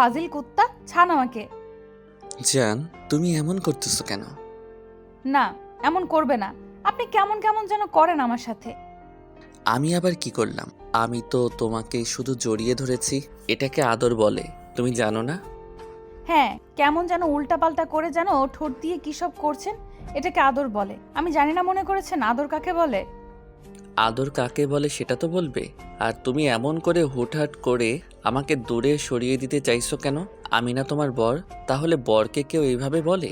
ফাজিল কুত্তা ছান আমাকে। জান তুমি এমন করতেছো কেন? না এমন করবে না। আপনি কেমন কেমন যেন করেন আমার সাথে। আমি আবার কি করলাম? আমি তো তোমাকে শুধু জড়িয়ে ধরেছি এটাকে আদর বলে। তুমি জানো না? হ্যাঁ কেমন যেন উল্টাপাল্টা করে যেন ঠোঁট দিয়ে কী সব করছেন এটাকে আদর বলে। আমি জানি না মনে করেছেন আদর কাকে বলে। আদর কাকে বলে সেটা তো বলবে? আর তুমি এমন করে হুটহাট করে আমাকে দূরে সরিয়ে দিতে চাইছো কেন? আমি না তোমার বর, তাহলে বরকে কেউ এইভাবে বলে?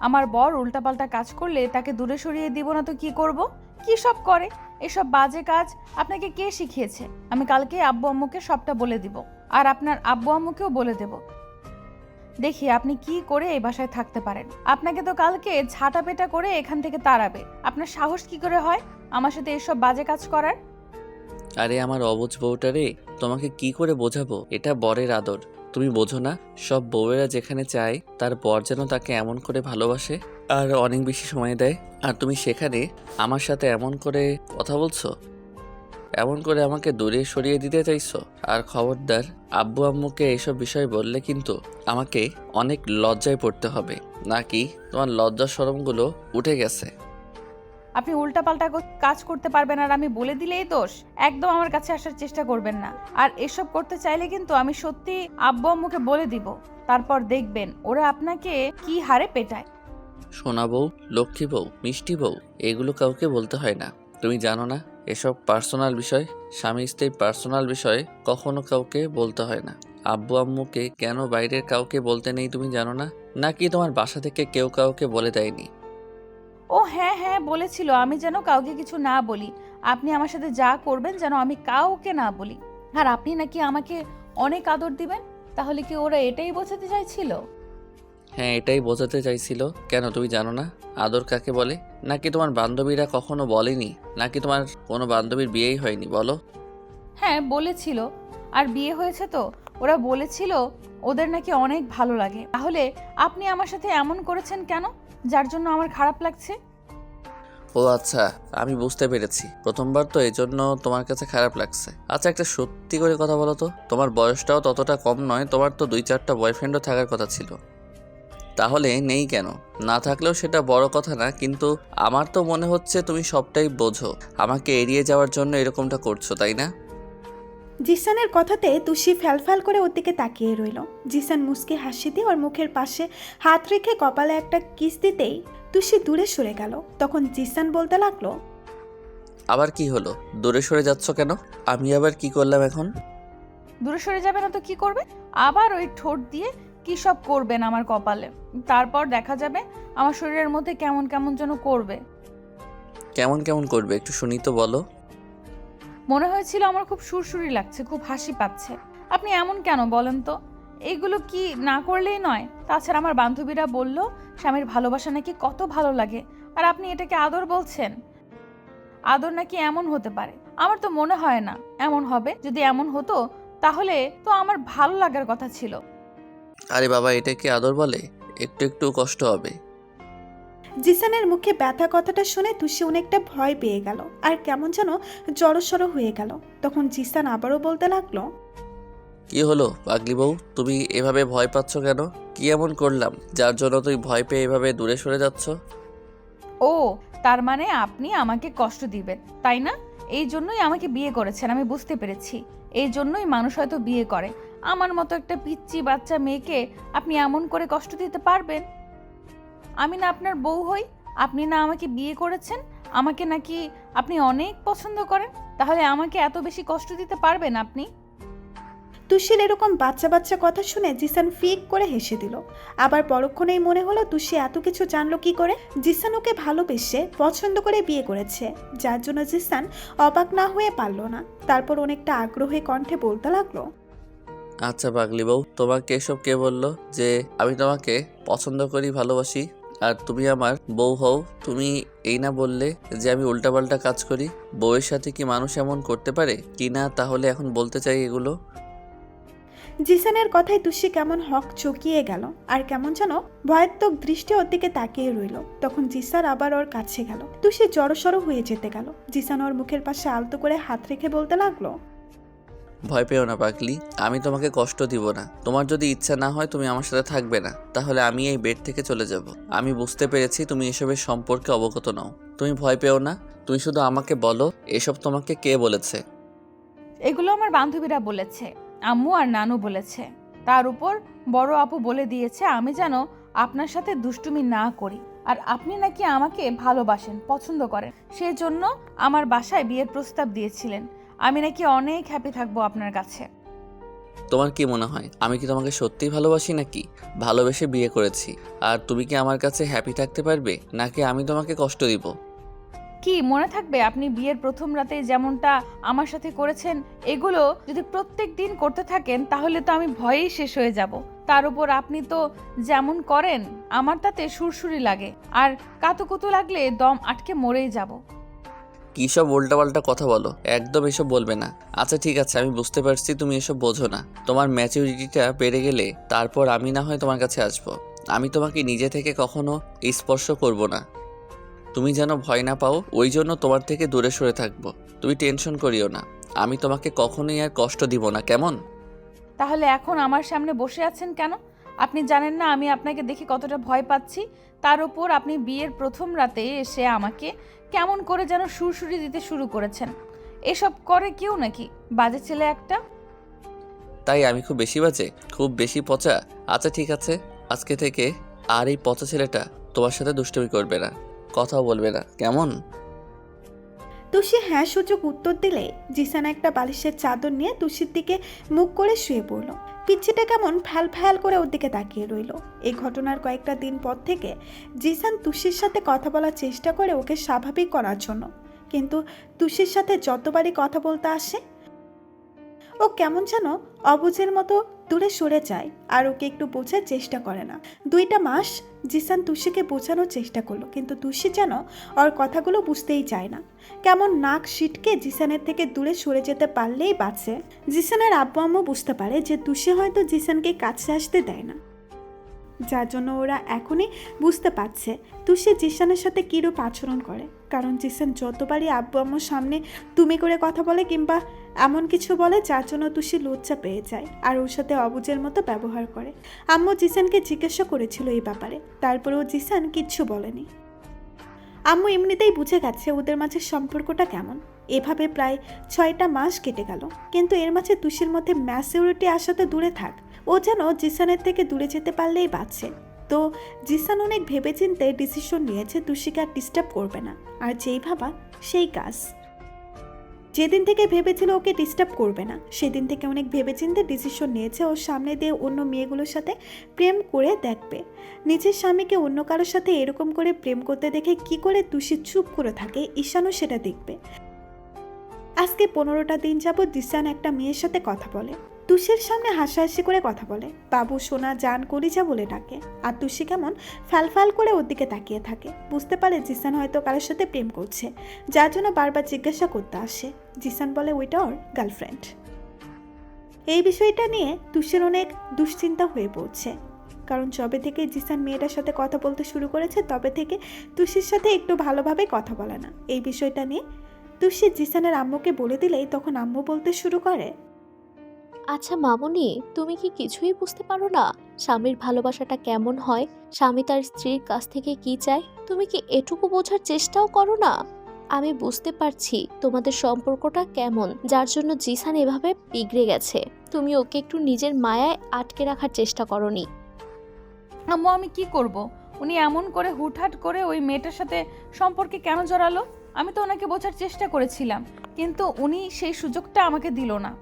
আমার বর উল্টাপাল্টা কাজ করলে তাকে দূরে সরিয়ে দিব না তো কি করব? কি সব করে? এসব বাজে কাজ আপনাকে কে শিখিয়েছে? আমি কালকে আব্বু আম্মুকে সবটা বলে দিব, আর আপনার আব্বু আম্মুকেও বলে দেব। দেখি আপনি কি করে এই বাসায় থাকতে পারেন। আপনাকে তো কালকে ঝাঁটা পেটা করে এখান থেকে তাড়াবে। আপনার সাহস কি করে হয়? আমার সাথে এসব বাজে কাজ করার? আরে আমার অবুজ বউটা রে, তোমাকে কি করে বোঝাবো? এটা বরের আদর। তুমি বোঝো না, সব বউয়েরা যেখানে চায়, তার বর যেন তাকে এমন করে ভালোবাসে আর অনেক বেশি সময় দেয়। আর তুমি সেখানে আমার সাথে এমন করে কথা বলছো? এমন করে আমাকে দূরে সরিয়ে দিতে চাইছো? আর খবরদার, আব্বু আম্মুকে এইসব বিষয় বললে কিন্তু আমাকে অনেক লজ্জায় পড়তে হবে। নাকি তোমার লজ্জা সরমগুলো উঠে গেছে? আপনি উল্টাপাল্টা কাজ করতে পারবেন আর আমি বলে দিলেই দোষ। একদম আমার কাছে আসার চেষ্টা করবেন না। আর এসব করতে চাইলে কিন্তু আমি সত্যি আব্বু আম্মুকে বলে দিব। তারপর দেখবেন ওরা আপনাকে কি হারে পেটায়। সোনা বউ, লক্ষ্মী বউ, মিষ্টি বউ, এগুলো কাউকে বলতে হয় না। তুমি জানো না, এসব পার্সোনাল বিষয়, স্বামী স্ত্রীর পার্সোনাল বিষয় কখনো কাউকে বলতে হয় না। আব্বু আম্মুকে কেন বাইরের কাউকে বলতে নেই তুমি জানো না? নাকি তোমার বাসা থেকে কেউ কাউকে বলে দেয়নি? ও হ্যাঁ হ্যাঁ বলেছিল আমি যেন কাউকে কিছু না বলি। আপনি আমার সাথে যা করবেন যেন আমি কাউকে না বলি। আর আপনি নাকি আমাকে অনেক আদর দিবেন? তাহলে কি ওরা এটাই বোঝাতে চাইছিল? হ্যাঁ এটাই বোঝাতে চাইছিল। কেন তুমি জানো না? আদর কাকে বলে? নাকি তোমার বান্ধবীরা কখনো বলেনি? নাকি তোমার কোনো বান্ধবীর বিয়েই হয়নি বলো। হ্যাঁ বলেছিল। আর বিয়ে হয়েছে তো? ওরা বলেছিল ওদের নাকি অনেক ভালো লাগে। তাহলে আপনি আমার সাথে এমন করেছেন কেন? যার জন্য আমার খারাপ লাগছে? ও আচ্ছা আমি বুঝতে পেরেছি। প্রথমবার তো এই জন্য তোমার কাছে খারাপ লাগছে। আচ্ছা একটা সত্যি করে কথা বলো তো। তোমার বয়সটাও ততটা কম নয়, তোমার তো দুই চারটা বয়ফ্রেন্ডও থাকার কথা ছিল। তাহলে নেই কেন? না থাকলেও সেটা বড় কথা না, কিন্তু আমার তো মনে হচ্ছে তুমি সবটাই বোঝো। আমাকে এড়িয়ে যাওয়ার জন্য এরকমটা করছ, তাই না? জিসানের কথাতে তুষি ফ্যালফ্যাল করে ওর দিকে তাকিয়ে রইল। জিসান মুসকে হাসি দিয়ে ওর মুখের পাশে হাত রেখে কপালে একটা কিস দিতেই তুষি দূরে সরে গেল। তখন জিসান বলতে লাগল আবার কি হলো? দূরে সরে যাচ্ছ কেন? আমি আবার কি করলাম এখন? দূরে সরে যাবে না তো কি করবে? আবার ওই ঠোঁট দিয়ে কি সব করবেন আমার কপালে? তারপর দেখা যাবে আমার শরীরের মধ্যে কেমন কেমন যেন করবে। কেমন কেমন করবে? একটু শুনি তো বলো। মনে হয়েছিল আমার খুব সুরসুরি লাগছে, খুব হাসি পাচ্ছে। আপনি এমন কেন বলেন তো? এইগুলো কি না করলেই নয়? তাছাড়া আমার বান্ধবীরা বলল, স্বামীর ভালোবাসা নাকি কত ভালো লাগে, আর আপনি এটাকে আদর বলছেন? আদর নাকি এমন হতে পারে? আমার তো মনে হয় না, এমন হবে। যদি এমন হতো, তাহলে তো আমার ভালো লাগার কথা ছিল। আরে বাবা, এটা কি আদর বলে? একটু একটু কষ্ট হবে। জিসানের মুখে ব্যথা কথাটা শুনে তুষি অনেকটা ভয় পেয়ে গেল আর কেমন যেন জড়সড় হয়ে গেল। তখন জিসান আবারও বলতে লাগল কি হলো পাগলি বউ তুমি এভাবে ভয় পাচ্ছ কেন? কি এমন করলাম? যার জন্য তুই ভয় পেয়ে এভাবে দূরে সরে যাচ্ছ? ও তার মানে আপনি আমাকে কষ্ট দিবেন তাই না? এই জন্যই আমাকে বিয়ে করেছেন আমি বুঝতে পেরেছি। এই জন্যই মানুষ হয়তো বিয়ে করে। আমার মতো একটা পিচ্চি বাচ্চা মেয়েকে আপনি এমন করে কষ্ট দিতে পারবেন? আমি না আপনার বউ হই আপনি না আমাকে বিয়ে করেছেন আমাকে নাকি আপনি অনেক পছন্দ করেন তাহলে আমাকে এত বেশি কষ্ট দিতে পারবেন আপনি? তুষির এরকম বাচ্চা বাচ্চা কথা শুনে জিসান ফিক করে হেসে দিল। আবার পরক্ষণেই মনে হলো তুষি এত কিছু জানলো কি করে? জিসান ওকে ভালোবেসে পছন্দ করে বিয়ে করেছে যার জন্য জিসান অবাক না হয়ে পারল না। তারপর অনেকটা আগ্রহে কণ্ঠে বলতে লাগল আচ্ছা পাগলি বউ তোমাকে এসব কে বলল যে আমি তোমাকে পছন্দ করি ভালোবাসি? আর তুমি আমার বউ হও, তুমি এই না বললে যে আমি উল্টাপাল্টা কাজ করি, বউয়ের সাথে কি মানুষ এমন করতে পারে? কি না, তাহলে এখন বলতে চাই এগুলো। জিসানের কথায় তুষি কেমন হক চকিয়ে গেল, আর কেমন যেন ভয়াত্মক দৃষ্টি ওর দিকে তাকিয়ে রইল। তখন জিসান আবার ওর কাছে গেল। তুষি জড়সড় হয়ে যেতে গেল। জিসান ওর মুখের পাশে আলতো করে হাত রেখে বলতে লাগল ভয় পেও না, পাগলি। আমি তোমাকে কষ্ট দিব না। তোমার যদি ইচ্ছা না হয়, তুমি আমার সাথে থাকবে না। তাহলে আমি এই বেড থেকে চলে যাব। আমি বুঝতে পেরেছি তুমি এসবের সম্পর্কে অবগত নও। তুমি ভয় পেও না। তুমি শুধু আমাকে বলো, এসব তোমাকে কে বলেছে? এগুলো আমার বান্ধবীরা বলেছে। আম্মু আর নানু বলেছে। তার উপর বড় আপু বলে দিয়েছে, আমি যেন আপনার সাথে দুষ্টুমি না করি। আর আপনি নাকি আমাকে ভালোবাসেন, পছন্দ করেন। সেই জন্য আমার বাসায় বিয়ের প্রস্তাব দিয়েছিলেন। আমি নাকি অনেক হ্যাপি থাকব আপনার কাছে। তোমার কি মনে হয়? আমি কি তোমাকে সত্যিই ভালোবাসি নাকি? ভালোবেসে বিয়ে করেছি। আর তুমি কি আমার কাছে হ্যাপি থাকতে পারবে? নাকি আমি তোমাকে কষ্ট দিব? কি মনে থাকবে? আপনি বিয়ের প্রথম রাতে যেমনটা আমার সাথে করেছেন এগুলো যদি প্রত্যেক দিন করতে থাকেন তাহলে তো আমি ভয়েই শেষ হয়ে যাব। তার উপর আপনি তো যেমন করেন আমার তাতে সুরসুরি লাগে। আর কাতুকুতু লাগলে দম আটকে মরেই যাব। কী সব উল্টাপাল্টা কথা বলো? একদম এসব বলবে না। আচ্ছা ঠিক আছে, আমি বুঝতে পারছি তুমি এসব বোঝো না। তোমার ম্যাচুরিটিটা বেড়ে গেলে তারপর আমি না হয় তোমার কাছে আসব। আমি তোমাকে নিজে থেকে কখনো স্পর্শ করব না। তুমি যেন ভয় না পাও, ওই জন্য তোমার থেকে দূরে সরে থাকব। তুমি টেনশন করিও না। আমি তোমাকে কখনোই আর কষ্ট দিব না, কেমন? তাহলে এখন আমার সামনে বসে আছেন কেন? আপনি জানেন না আমি আপনাকে দেখে কতটা ভয় পাচ্ছি। তার উপর আপনি বিয়ের প্রথম রাতে এসে আমাকে কেমন করে যেন সুরসুরি দিতে শুরু করেছেন। এসব করে কেউ নাকি? বাজে ছেলে একটা? তাই আমি খুব বেশি বাজে খুব বেশি পচা। আচ্ছা ঠিক আছে। আজকে থেকে আর এই পচা ছেলেটা তোমার সাথে দুষ্টুমি করবে না। কথাও বলবে না। কেমন? তুষি হ্যাঁ সূচক উত্তর দিলে জিসান একটা বালিশের চাদর নিয়ে তুষির দিকে মুখ করে শুয়ে পড়ল। পিচ্ছিটা কেমন ফ্যাল ফ্যাল করে ওর দিকে তাকিয়ে রইল। এই ঘটনার কয়েকটা দিন পর থেকে জিসান তুষির সাথে কথা বলার চেষ্টা করে ওকে স্বাভাবিক করার জন্য। কিন্তু তুষির সাথে যতবারই কথা বলতে আসে, ও কেমন যেন অবুঝের মতো দূরে সরে যায় আর ওকে একটু বোঝার চেষ্টা করে না। দুইটা মাস জিসান তুষিকে বোঝানোর চেষ্টা করল, কিন্তু তুষি যেন ওর কথাগুলো বুঝতেই চায় না। কেমন নাক সিটকে জিসানের থেকে দূরে সরে যেতে পারলেই বাঁচে। জিসানের আব্বু আম্মু বুঝতে পারে যে তুষি হয়তো জিসানকে কাছে আসতে দেয় না। যার জন্য ওরা এখনই বুঝতে পারছে। তুষি জিসানের সাথে কীরূপ আচরণ করে? কারণ জিসান যতবারই আব্বু আম্মুর সামনে তুমি করে কথা বলে কিংবা এমন কিছু বলে, যার জন্য তুষি লজ্জা পেয়ে যায় আর ওর সাথে অবুজের মতো ব্যবহার করে। আম্মু জিসানকে জিজ্ঞাসা করেছিল এই ব্যাপারে। তারপরেও জিসান কিচ্ছু বলেনি। আম্মু এমনিতেই বুঝে গেছে ওদের মাঝে সম্পর্কটা কেমন। এভাবে প্রায় ছয়টা মাস কেটে গেল। কিন্তু এর মাঝে তুষির মধ্যে ম্যাসিউরিটি আসাতে দূরে থাক। ও যেন জিসানের থেকে দূরে যেতে পারলেই বাঁচে। তো জিসান অনেক ভেবেচিন্তে ডিসিশন নিয়েছে, তুষিকে আর ডিস্টার্ব করবে না। আর যেই ভাবা, সেই কাজ। যেদিন থেকে ভেবেছিল ওকে ডিস্টার্ব করবে না, সেদিন থেকে অনেক ভেবেচিন্তে ডিসিশন নিয়েছে ওর সামনে দিয়ে অন্য মেয়েগুলোর সাথে প্রেম করে দেখবে। নিজের স্বামীকে অন্য কারোর সাথে এরকম করে প্রেম করতে দেখে কি করে তুষি চুপ করে থাকে, ঈশানও সেটা দেখবে। আজকে পনেরোটা দিন যাবৎ দিশান একটা মেয়ের সাথে কথা বলে। তুষির সামনে হাসাহাসি করে কথা বলে। বাবু সোনা জান কলিজা বলে ডাকে। আর তুষি কেমন? ফ্যালফ্যাল করে ওর দিকে তাকিয়ে থাকে। বুঝতে পারে জিসান হয়তো কারোর সাথে প্রেম করছে। যার জন্য বারবার জিজ্ঞাসা করতে আসে। জিসান বলে ওইটা ওর গার্লফ্রেন্ড এই বিষয়টা নিয়ে তুষির অনেক দুশ্চিন্তা হয়ে পড়ছে। কারণ যবে থেকে জিসান মেয়েটার সাথে কথা বলতে শুরু করেছে, তবে থেকে তুষির সাথে একটু ভালোভাবে কথা বলে না। এই বিষয়টা নিয়ে তুষি জিসানের আম্মুকে বলে দিলেই তখন আম্মু বলতে শুরু করে। আচ্ছা মামুনি, তুমি কি কিছুই বুঝতে পারো না স্বামীর ভালোবাসাটা কেমন হয়? স্বামী তার স্ত্রীর কাছ থেকে কি চায়? তুমি কি এটুকু বোঝার চেষ্টাও করো না? আমি বুঝতে পারছি তোমাদের সম্পর্কটা কেমন, যার জন্য জিসান এভাবে বিগড়ে গেছে। তুমি ওকে একটু নিজের মায়ায় আটকে রাখার চেষ্টা করনি। আম্মু, আমি কি করব? উনি এমন করে হুটহাট করে ওই মেয়েটার সাথে সম্পর্কে কেন জড়ালো? আমি তো ওনাকে বোঝার চেষ্টা করেছিলাম, কিন্তু উনি সেই সুযোগটা আমাকে দিল না।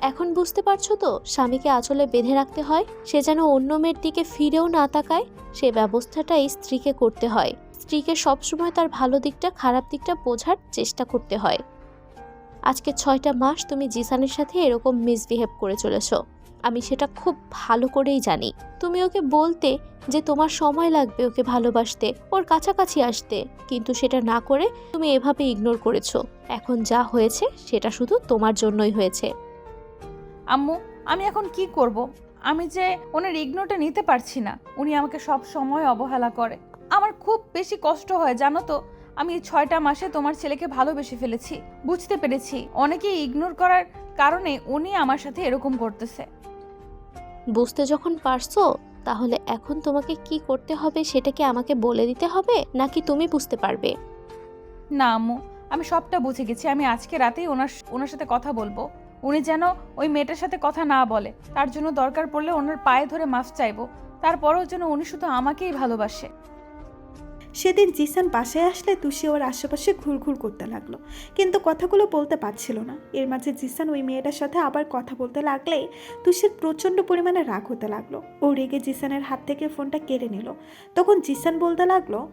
এখন বুঝতে পারছ তো স্বামীকে আঁচলে বেঁধে রাখতে হয়? সে যেন অন্য মেয়ের দিকে ফিরেও না তাকায়, সে ব্যবস্থাটাই স্ত্রীকে করতে হয়। স্ত্রীকে সবসময় তার ভালো দিকটা, খারাপ দিকটা বোঝার চেষ্টা করতে হয়। আজকে ছয়টা মাস তুমি জিসানের সাথে এরকম মিসবিহেভ করে চলেছ। আমি সেটা খুব ভালো করেই জানি। তুমি ওকে বলতে যে তোমার সময় লাগবে ওকে ভালোবাসতে, ওর কাছাকাছি আসতে, কিন্তু সেটা না করে তুমি এভাবে ইগনোর করেছ। এখন যা হয়েছে সেটা শুধু তোমার জন্যই হয়েছে। আম্মু আমি এখন কি করব? আমি যে ওনার ইগনোরটা নিতে পারছি না। উনি আমাকে সব সময় অবহেলা করে। আমার খুব বেশি কষ্ট হয় জানো তো? আমি এই ছয়টা মাসে তোমার ছেলেকে ভালোবেসে ফেলেছি। বুঝতে পেরেছি। অনেকে ইগনোর করার কারণে উনি আমার সাথে এরকম করতেছে। বুঝতে যখন পারছ তাহলে এখন তোমাকে কি করতে হবে সেটা কি আমাকে বলে দিতে হবে নাকি তুমি বুঝতে পারবে? না আম্মু আমি সবটা বুঝে গেছি। আমি আজকে রাতেই ওনার ওনার সাথে কথা বলব। উনি যেন ওই মেয়েটার সাথে কথা না বলে। তার জন্য দরকার পড়লে ওনার পায়ে ধরে মাফ চাইব। তারপরেও যেন উনি শুধু আমাকেই ভালোবাসে। সেদিন জিসান বাসায় আসলে তুষি ওর আশেপাশে ঘুরঘুর করতে লাগল। কিন্তু কথাগুলো বলতে পারছিল না। এর মাঝে জিসান ওই মেয়েটার সাথে আবার কথা বলতে লাগলেই তুষির প্রচণ্ড পরিমাণে রাগ হতে লাগল। ও রেগে জিসানের হাত থেকে ফোনটা কেড়ে নিল। তখন জিসান বলতে লাগল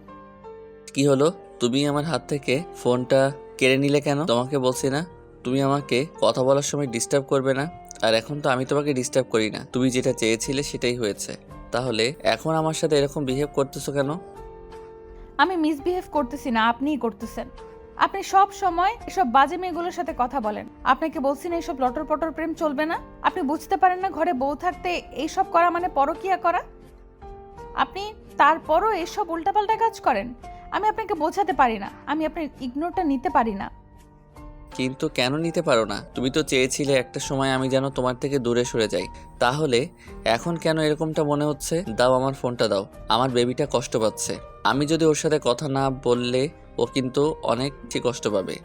কি হলো? তুমি আমার হাত থেকে ফোনটা কেড়ে নিলে কেন? তোমাকে বলছি না? তুমি আমাকে কথা বলার সময় ডিস্টার্ব করবে না? আর এখন তো আমি তোমাকে ডিস্টার্ব করি না। তুমি যেটা চেয়েছিলে সেটাই হয়েছে। তাহলে এখন আমার সাথে এরকম বিহেভ করতেছো কেন? আমি মিসবিহেভ করতেছি না, আপনিই করতেছেন। আপনি সব সময় এসব বাজে মেয়েগুলোর সাথে কথা বলেন। আপনাকে বলছি না এইসব লটর পটর প্রেম চলবে না? আপনি বুঝতে পারেন না ঘরে বউ থাকতে এইসব করা মানে পরকিয়া করা? আপনি তারপরও এসব উল্টাপাল্টা কাজ করেন? আমি আপনাকে বোঝাতে পারি না। আমি আপনার ইগনোরটা নিতে পারি না। কিন্তু কেন নিতে পারো না? তুমি তো চেয়েছিলে একটা সময় আমি যেন তোমার থেকে দূরে সরে যাই। তাহলে এখন কেন এরকমটা মনে হচ্ছে? দাও আমার ফোনটা দাও। আমার বেবিটা কষ্ট পাচ্ছে। আমি যদি ওর সাথে কথা না বললে ও কিন্তু অনেক বেশি কষ্ট পাবে।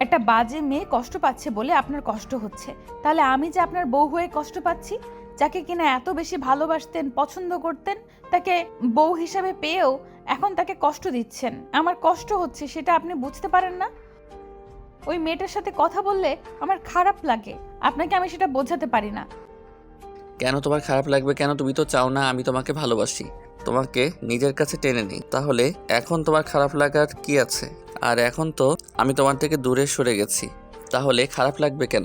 একটা বাজে মেয়ে কষ্ট পাচ্ছে বলে আপনার কষ্ট হচ্ছে। তাহলে আমি যে আপনার বউ হয়ে কষ্ট পাচ্ছি, যাকে কিনা এত বেশি ভালোবাসতেন, পছন্দ করতেন, তাকে বউ হিসাবে পেয়েও এখন তাকে কষ্ট দিচ্ছেন। আমার কষ্ট হচ্ছে, সেটা আপনি বুঝতে পারেন না? ওই মেয়েটার সাথে কথা বললে আমার খারাপ লাগে। আপনাকে আমি সেটা বোঝাতে পারি না। কেন তোমার খারাপ লাগবে? কেন তুমি তো চাও না আমি তোমাকে ভালোবাসি? তোমাকে নিজের কাছে টেনে নিই। তাহলে এখন তোমার খারাপ লাগার কি আছে? আর এখন তো আমি তোমার থেকে দূরে সরে গেছি। তাহলে খারাপ লাগবে কেন?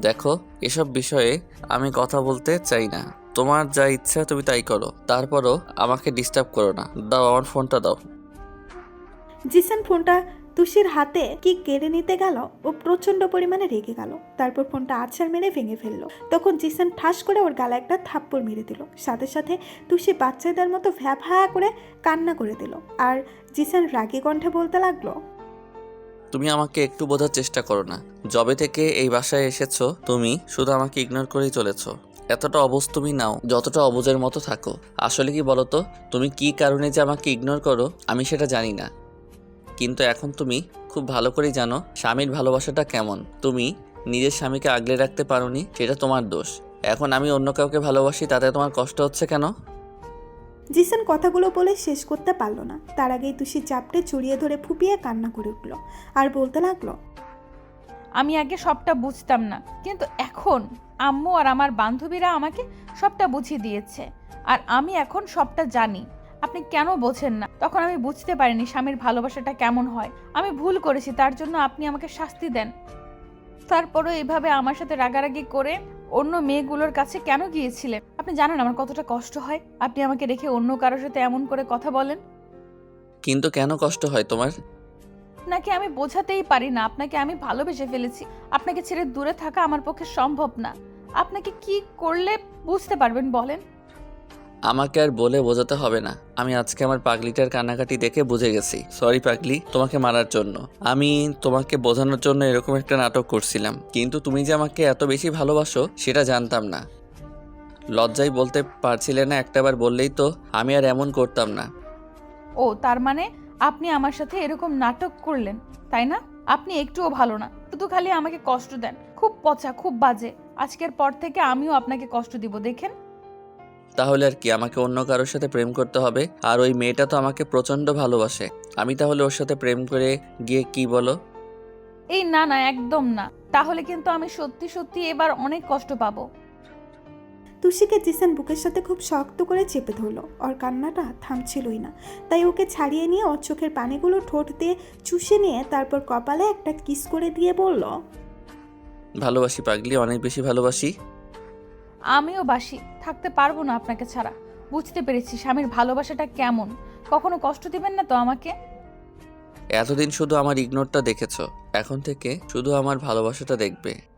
দেখো এসব বিষয়ে আমি কথা বলতে চাই না। তোমার যা ইচ্ছা তুমি তাই করো। তারপরও আমাকে ডিস্টার্ব করো না। দাও আমার ফোনটা দাও। জিসান ফোনটা তুষির হাতে কি কেড়ে নিতে গেল ও প্রচণ্ড পরিমাণে রেগে গেল। তারপর ফোনটা আছাড় মেরে ভেঙে ফেলল। তখন জিসান ঠাস করে ওর গালা একটা থাপ্পড় মেরে দিল। সাথে সাথে তুষি বাচ্চাদের মতো ভ্যা ভ্যা করে কান্না করে দিল। আর জিসান রাগী কণ্ঠে বলতে লাগল, তুমি আমাকে একটু বোঝার চেষ্টা করো না। যবে থেকে এই বাসায় এসেছ, তুমি শুধু আমাকে ইগনোর করেই চলেছো। এতটা অবুঝ তুমি নাও, যতটা অবুজের মতো থাকো। আসলে কি বলো তো তুমি কি কারণে যে আমাকে ইগনোর করো, আমি সেটা জানি না। কিন্তু এখন তুমি খুব ভালো করেই জানো স্বামীর ভালোবাসাটা কেমন। তুমি নিজের স্বামীকে আগলে রাখতে পারোনি সেটা তোমার দোষ। এখন আমি অন্য কাউকে ভালোবাসি তাতে তোমার কষ্ট হচ্ছে কেন? জিসান কথাগুলো বলে শেষ করতে পারল না। তার আগেই তুষি চাপটে চড়িয়ে ধরে ফুপিয়ে কান্না করে উঠল আর বলতে লাগল আমি আগে সবটা বুঝতাম না কিন্তু এখন আম্মু আর আমার বান্ধবীরা আমাকে সবটা বুঝিয়ে দিয়েছে। আর আমি এখন সবটা জানি। আপনি কেন বোঝেন না? তখন আমি বুঝতে পারিনি স্বামীর ভালোবাসাটা কেমন হয়। আমি ভুল করেছি তার জন্য আপনি আমাকে শাস্তি দেন। তারপরও এইভাবে আমার সাথে রাগারাগি করে অন্য মেয়েগুলোর কাছে কেন গিয়েছিলেন? আপনি জানেন আমার কতটা কষ্ট হয়? আপনি আমাকে রেখে অন্য কারোর সাথে এমন করে কথা বলেন? কিন্তু কেন কষ্ট হয় তোমার? আপনাকে আমি বোঝাতেই পারি না আপনাকে আমি ভালোবেসে ফেলেছি। আপনাকে ছেড়ে দূরে থাকা আমার পক্ষে সম্ভব না। আপনাকে কি করলে বুঝতে পারবেন বলেন? আমাকে আর বলে বোঝাতে হবে না। আমি আজকে আমার পাগলিটার কান্নাকাটি দেখে বুঝে গেছি। সরি পাগলি, তোমাকে মারার জন্য। আমি তোমাকে বোঝানোর জন্য এরকম একটা নাটক করছিলাম। কিন্তু তুমি যে আমাকে এত বেশি ভালোবাসো, সেটা জানতাম না। লজ্জায় বলতে পারছিলে না, একটাবার বললেই তো আমি আর এমন করতাম না। ও, তার মানে আপনি আমার সাথে এরকম নাটক করলেন, তাই না? আপনি একটুও ভালো না। শুধু খালি আমাকে কষ্ট দেন। খুব পচা, খুব বাজে। আজকের পর থেকে আমিও আপনাকে কষ্ট দিব, দেখেন। তাহলে আর কি আমাকে অন্য কারোর সাথে প্রেম করতে হবে? আর ওই মেয়েটা তো আমাকে প্রচণ্ড ভালোবাসে। আমি তাহলে ওর সাথে প্রেম করে গিয়ে কি বলো? এই না না একদম না। তাহলে কিন্তু আমি সত্যি সত্যি এবার অনেক কষ্ট পাবো। তুষিকে জিসান বুকের সাথে খুব শক্ত করে চেপে ধরলো। ওর কান্নাটা থামছিলই না। তাই ওকে ছাড়িয়ে নিয়ে ওর চোখের পানিগুলো ঠোঁট দিয়ে চুষে নিয়ে তারপর কপালে একটা কিস করে দিয়ে বলল ভালোবাসি পাগলি অনেক বেশি ভালোবাসি। আমিও বাসি, থাকতে পারব না আপনাকে ছাড়া। বুঝতে পেরেছি স্বামীর ভালোবাসাটা কেমন। কখনো কষ্ট দিবেন না তো আমাকে? এতদিন শুধু আমার ইগনোরটা দেখেছ। এখন থেকে শুধু আমার ভালোবাসাটা দেখবে।